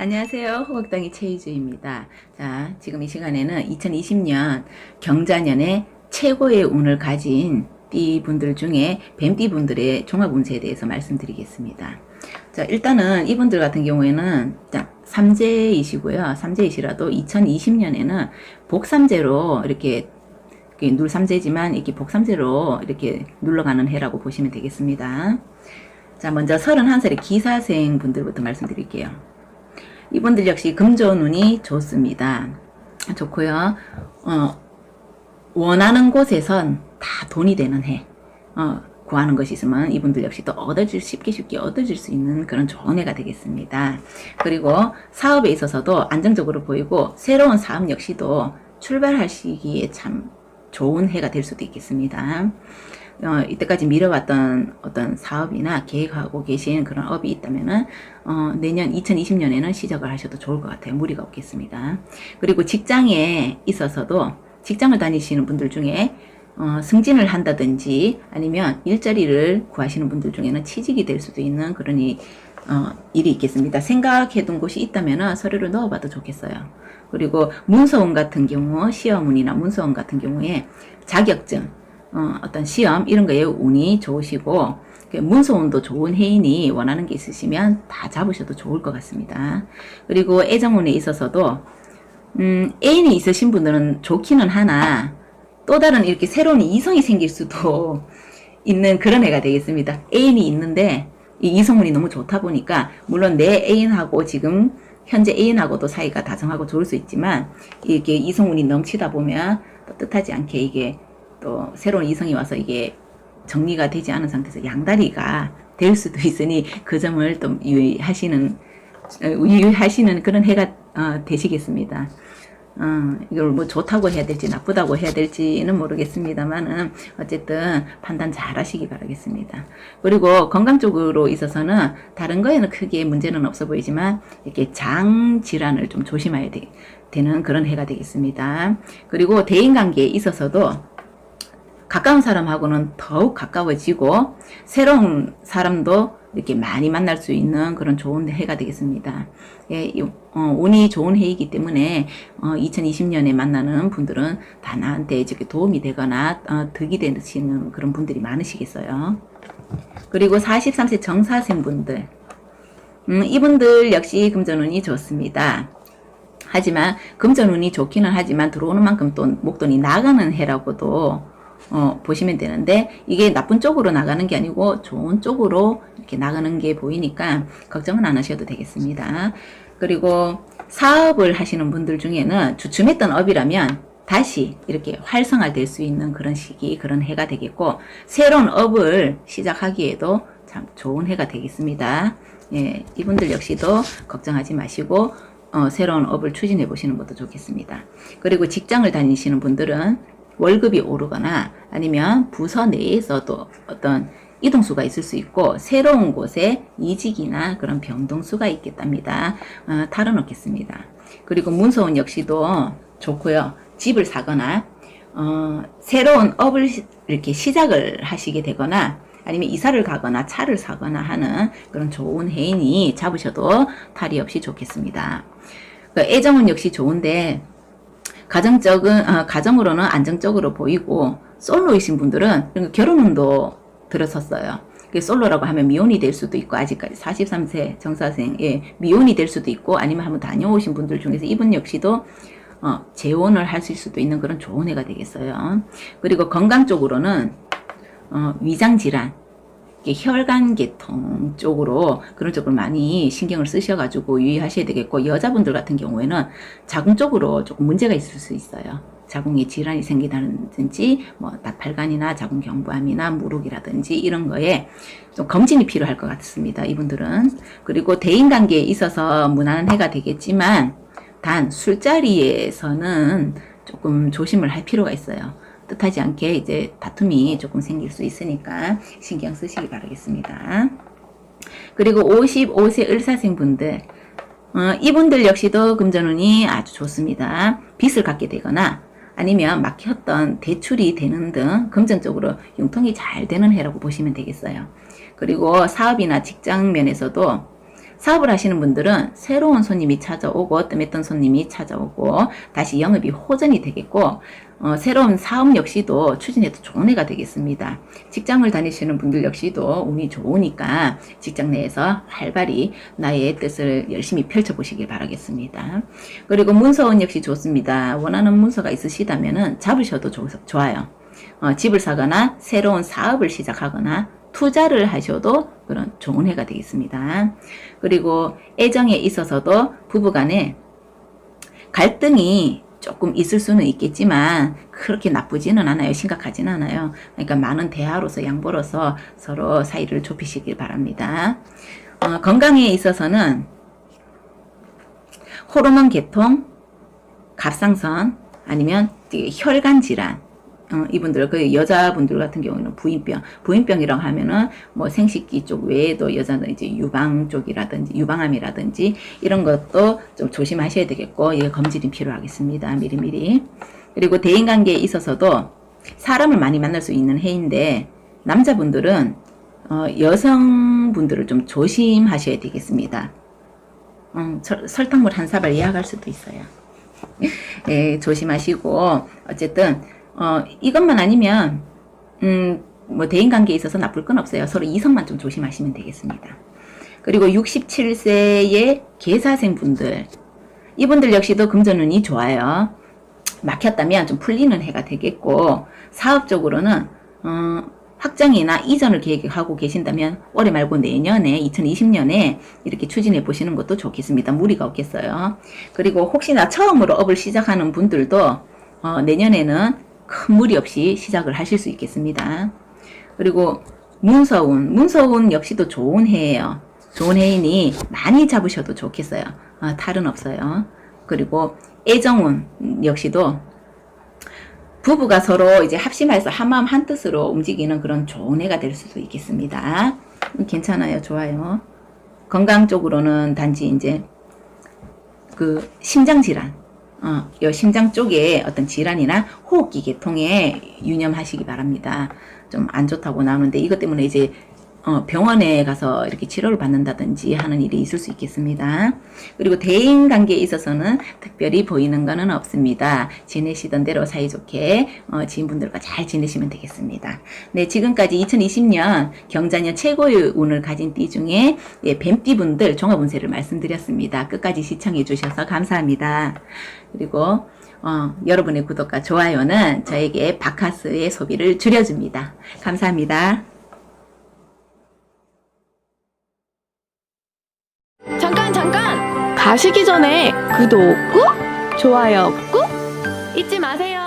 안녕하세요. 호박당이 최희주입니다. 자, 지금 이 시간에는 2020년 경자년의 최고의 운을 가진 띠분들 중에 뱀띠분들의 종합운세에 대해서 말씀드리겠습니다. 자, 일단은 이분들 같은 경우에는 자, 삼재이시고요. 삼재이시라도 2020년에는 복삼재로 이렇게 눌삼재지만 이렇게 복삼재로 이렇게 눌러가는 해라고 보시면 되겠습니다. 자, 먼저 31살의 기사생 분들부터 말씀드릴게요. 이분들 역시 금조운이 좋습니다. 좋고요. 어, 원하는 곳에선 다 돈이 되는 해. 어, 구하는 것이 있으면 이분들 역시 또 얻어질 쉽게 쉽게 얻어질 수 있는 그런 좋은 해가 되겠습니다. 그리고 사업에 있어서도 안정적으로 보이고 새로운 사업 역시도 출발할 시기에 참 좋은 해가 될 수도 있겠습니다. 어, 이때까지 미뤄왔던 어떤 사업이나 계획하고 계신 그런 업이 있다면은 어, 내년 2020년에는 시작을 하셔도 좋을 것 같아요. 무리가 없겠습니다. 그리고 직장에 있어서도 직장을 다니시는 분들 중에 어, 승진을 한다든지 아니면 일자리를 구하시는 분들 중에는 취직이 될 수도 있는 그런 이, 어, 일이 있겠습니다. 생각해둔 곳이 있다면 서류를 넣어봐도 좋겠어요. 그리고 문서원 같은 경우 시험운이나 문서원 같은 경우에 자격증 어, 어떤 시험 이런 거에 운이 좋으시고 그 문서운도 좋은 해인이 원하는 게 있으시면 다 잡으셔도 좋을 것 같습니다. 그리고 애정운에 있어서도 음, 애인이 있으신 분들은 좋기는 하나 또 다른 이렇게 새로운 이성이 생길 수도 있는 그런 애가 되겠습니다. 애인이 있는데 이 이성운이 너무 좋다 보니까 물론 내 애인하고 지금 현재 애인하고도 사이가 다정하고 좋을 수 있지만 이게 이성운이 넘치다 보면 또 뜻하지 않게 이게 또 새로운 이성이 와서 이게 정리가 되지 않은 상태에서 양다리가 될 수도 있으니 그 점을 또 유의하시는 어, 유의하시는 그런 해가 어, 되시겠습니다. 어, 이걸 뭐 좋다고 해야 될지 나쁘다고 해야 될지는 모르겠습니다만은 어쨌든 판단 잘 하시기 바라겠습니다. 그리고 건강 쪽으로 있어서는 다른 거에는 크게 문제는 없어 보이지만 이렇게 장 질환을 좀 조심해야 되, 되는 그런 해가 되겠습니다. 그리고 대인 관계에 있어서도 가까운 사람하고는 더욱 가까워지고 새로운 사람도 이렇게 많이 만날 수 있는 그런 좋은 해가 되겠습니다. 예, 이, 어, 운이 좋은 해이기 때문에 어, 2020년에 만나는 분들은 다 나한테 이렇게 도움이 되거나 어, 득이 되시는 그런 분들이 많으시겠어요. 그리고 43세 정사생 분들 음, 이분들 역시 금전운이 좋습니다. 하지만 금전운이 좋기는 하지만 들어오는 만큼 또 목돈이 나가는 해라고도 어, 보시면 되는데 이게 나쁜 쪽으로 나가는 게 아니고 좋은 쪽으로 이렇게 나가는 게 보이니까 걱정은 안 하셔도 되겠습니다. 그리고 사업을 하시는 분들 중에는 주춤했던 업이라면 다시 이렇게 활성화될 수 있는 그런 시기, 그런 해가 되겠고 새로운 업을 시작하기에도 참 좋은 해가 되겠습니다. 예, 이분들 역시도 걱정하지 마시고 어, 새로운 업을 추진해 보시는 것도 좋겠습니다. 그리고 직장을 다니시는 분들은 월급이 오르거나 아니면 부서 내에서도 어떤 이동수가 있을 수 있고 새로운 곳에 이직이나 그런 변동수가 있겠답니다. 어, 탈은 없겠습니다. 그리고 문서원 역시도 좋고요. 집을 사거나 어, 새로운 업을 시, 이렇게 시작을 하시게 되거나 아니면 이사를 가거나 차를 사거나 하는 그런 좋은 해인이 잡으셔도 탈이 없이 좋겠습니다. 그 애정은 역시 좋은데 가정적은 어, 가정으로는 안정적으로 보이고 솔로이신 분들은 결혼운도 들어섰어요. 솔로라고 하면 미혼이 될 수도 있고 아직까지 43세 정사생 예, 미혼이 될 수도 있고 아니면 한번 다녀오신 분들 중에서 이분 역시도 어, 재혼을 하실 수도 있는 그런 좋은 해가 되겠어요. 그리고 건강 쪽으로는 어, 위장 질환 혈관계통 쪽으로 그런 쪽으로 많이 신경을 쓰셔가지고 유의하셔야 되겠고 여자분들 같은 경우에는 자궁 쪽으로 조금 문제가 있을 수 있어요. 자궁에 질환이 생기다든지 뭐 나팔관이나 자궁 경부암이나 무룩이라든지 이런 거에 좀 검진이 필요할 것 같습니다. 이분들은 그리고 대인 관계에 있어서 무난한 해가 되겠지만 단 술자리에서는 조금 조심을 할 필요가 있어요. 뜻하지 않게 이제 다툼이 조금 생길 수 있으니까 신경 쓰시기 바라겠습니다. 그리고 55세 을사생 분들 어, 이분들 역시도 금전운이 아주 좋습니다. 빚을 갖게 되거나 아니면 막혔던 대출이 되는 등 금전적으로 융통이 잘 되는 해라고 보시면 되겠어요. 그리고 사업이나 직장 면에서도 사업을 하시는 분들은 새로운 손님이 찾아오고 뜸했던 손님이 찾아오고 다시 영업이 호전이 되겠고 어, 새로운 사업 역시도 추진해도 좋은 해가 되겠습니다. 직장을 다니시는 분들 역시도 운이 좋으니까 직장 내에서 활발히 나의 뜻을 열심히 펼쳐보시길 바라겠습니다. 그리고 문서운 역시 좋습니다. 원하는 문서가 있으시다면 잡으셔도 좋, 좋아요. 어, 집을 사거나 새로운 사업을 시작하거나 투자를 하셔도 그런 좋은 해가 되겠습니다. 그리고 애정에 있어서도 부부간에 갈등이 조금 있을 수는 있겠지만 그렇게 나쁘지는 않아요. 심각하지는 않아요. 그러니까 많은 대화로서 양보로서 서로 사이를 좁히시길 바랍니다. 어, 건강에 있어서는 호르몬 계통, 갑상선 아니면 혈관 질환 어, 이분들 그 여자분들 같은 경우는 부인병. 부인병이라고 하면은 뭐 생식기 쪽 외에도 여자는 이제 유방 쪽이라든지 유방암이라든지 이런 것도 좀 조심하셔야 되겠고 이게 검진이 필요하겠습니다. 미리미리. 그리고 대인관계에 있어서도 사람을 많이 만날 수 있는 해인데 남자분들은 어, 여성분들을 좀 조심하셔야 되겠습니다. 음, 설- 설탕물 한 사발 예약할 수도 있어요. 예, 조심하시고. 어쨌든 어, 이것만 아니면 음, 뭐 대인 관계에 있어서 나쁠 건 없어요. 서로 이성만 좀 조심하시면 되겠습니다. 그리고 67세의 계사생 분들 이분들 역시도 금전운이 좋아요. 막혔다면 좀 풀리는 해가 되겠고 사업적으로는 어, 확장이나 이전을 계획하고 계신다면 올해 말고 내년에 2020년에 이렇게 추진해 보시는 것도 좋겠습니다. 무리가 없겠어요. 그리고 혹시나 처음으로 업을 시작하는 분들도 어, 내년에는 큰 무리 없이 시작을 하실 수 있겠습니다. 그리고 문서운, 문서운 역시도 좋은 해예요. 좋은 해이니 많이 잡으셔도 좋겠어요. 어, 탈은 없어요. 그리고 애정운 역시도 부부가 서로 이제 합심해서 한마음 한뜻으로 움직이는 그런 좋은 해가 될 수도 있겠습니다. 음, 괜찮아요. 좋아요. 건강 쪽으로는 단지 이제 그 심장 질환, 어, 요 심장 쪽에 어떤 질환이나 호흡기 계통에 유념하시기 바랍니다. 좀 안 좋다고 나오는데 이것 때문에 이제 어, 병원에 가서 이렇게 치료를 받는다든지 하는 일이 있을 수 있겠습니다. 그리고 대인 관계에 있어서는 특별히 보이는 것은 없습니다. 지내시던 대로 사이좋게 어, 지인분들과 잘 지내시면 되겠습니다. 네, 지금까지 2020년 경자년 최고의 운을 가진 띠 중에 예, 뱀띠분들 종합 운세를 말씀드렸습니다. 끝까지 시청해 주셔서 감사합니다. 그리고 어, 여러분의 구독과 좋아요는 저에게 바카스의 소비를 줄여줍니다. 감사합니다. 가시기 전에 구독 꾹 좋아요 꾹 잊지 마세요.